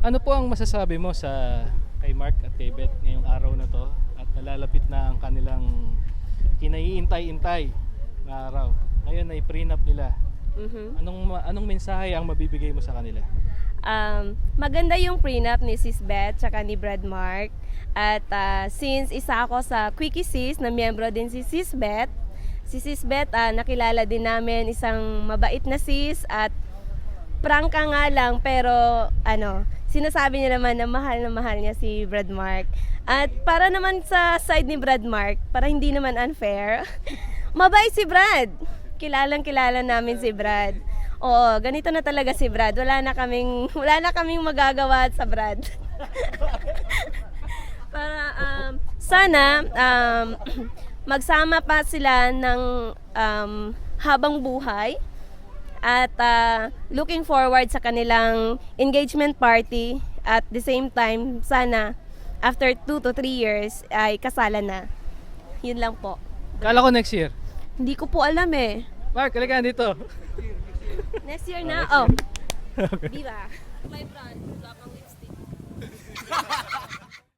Ano po ang masasabi mo sa kay Mark at kay Beth ngayong araw na to at nalalapit na ang kanilang kinaiintay-intay na araw. Ngayon ay prenup nila. Mhm. Anong anong mensahe ang mabibigay mo sa kanila? Um, maganda yung prenup ni Sis Beth tsaka ni Brad Mark. At ah, since isa ako sa Quickie Sis, na miyembro din si Sis Beth, si Sis Beth, ah, nakilala din namin isang mabait na sis at prangka nga lang pero ano, sinasabi niya naman na mahal na mahal niya si Brad Mark. At para naman sa side ni Brad Mark, para hindi naman unfair, mabait si Brad. Kilalang kilala namin si Brad. Oo, ganito na talaga si Brad. Wala na kaming wala na kaming magagawa sa Brad. para um, sana um, magsama pa sila ng um, habang buhay at ah, looking forward sa kanilang engagement party at the same time sana after 2 to 3 years ay kasalan na. Yun lang po. Kala ko next year. Hindi ko po alam eh. Mark, halika dito. Next year na. Oh. Di ba? My brand, wala pang lipstick.